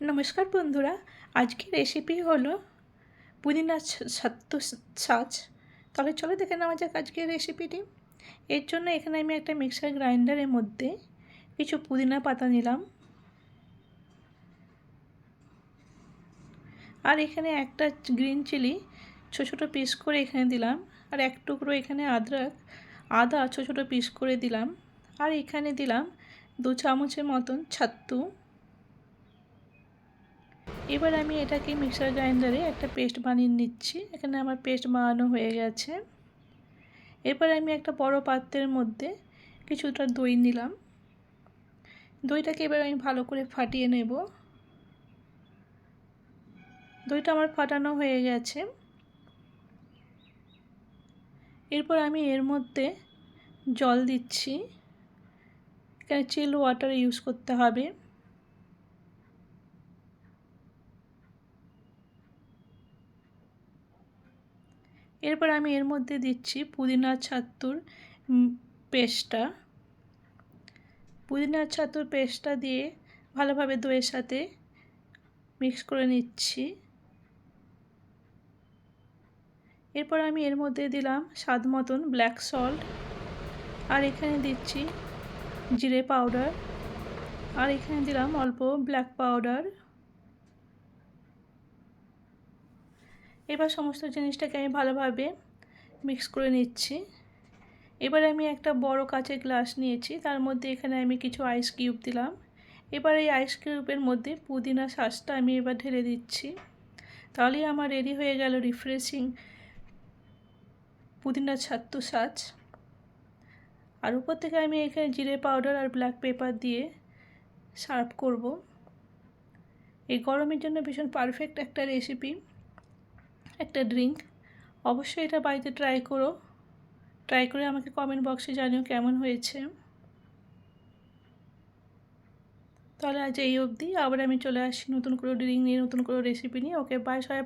নমস্কার বন্ধুরা, আজকের রেসিপি হলো পুদিনা ছাত্তু ছাঁচ। তাহলে চলো দেখে নেওয়া যাক আজকের রেসিপিটি এর জন্য এখানে আমি একটা মিক্সার গ্রাইন্ডারের মধ্যে কিছু পুদিনা পাতা নিলাম। আর এখানে একটা গ্রিন চিলি ছোটো ছোটো পিস করে এখানে দিলাম। আর এক টুকরো এখানে আদরক, আদা ছোটো ছোটো পিস করে দিলাম। আর এখানে দিলাম দু চামচের মতন ছাত্তু এবার আমি এটাকে মিক্সার গ্রাইন্ডারে একটা পেস্ট বানিয়ে নিচ্ছি। এখানে আমার পেস্ট বানানো হয়ে গেছে। এরপর আমি একটা বড় পাত্রের মধ্যে কিছুটা দই নিলাম। দইটাকে এবার আমি ভালো করে ফাটিয়ে নেব। দইটা আমার ফাটানো হয়ে গেছে। এরপর আমি এর মধ্যে জল দিচ্ছি। এখানে চিল ওয়াটার ইউজ করতে হবে। এরপর আমি এর মধ্যে দিচ্ছি পুদিনা ছাত্তুর পেস্টটা। পুদিনা ছাতুর পেস্টটা দিয়ে ভালোভাবে দইয়ের সাথে মিক্স করে নিচ্ছি। এরপর আমি এর মধ্যে দিলাম স্বাদ মতন ব্ল্যাক সল্ট। আর এখানে দিচ্ছি জিরে পাউডার। আর এখানে দিলাম অল্প ব্ল্যাক পাউডার। এবার সমস্ত জিনিসটাকে আমি ভালোভাবে মিক্স করে নিচ্ছি। এবার আমি একটা বড় কাচের গ্লাস নিয়েছি, তার মধ্যে এখানে আমি কিছু আইস কিউব দিলাম। এবার এই আইস কিউবের মধ্যে পুদিনা শ্বাসটা আমি এবার ঢেলে দিচ্ছি। তাহলেই আমার রেডি হয়ে গেল রিফ্রেশিং পুদিনা ছাত্তু সাজ আর উপর থেকে আমি এখানে জিরে পাউডার আর ব্ল্যাক পেপার দিয়ে সার্ভ করব। এই গরমের জন্য ভীষণ পারফেক্ট একটা রেসিপি একটা ড্রিঙ্ক অবশ্যই এটা বাড়িতে ট্রাই করো। ট্রাই করে আমাকে কমেন্ট বক্সে জানিও কেমন হয়েছে। তাহলে আজ এই অবধি। আবার আমি চলে আসি নতুন করে ড্রিঙ্ক নিয়ে, নতুন করে রেসিপি নিয়ে। ওকে বাই সবাই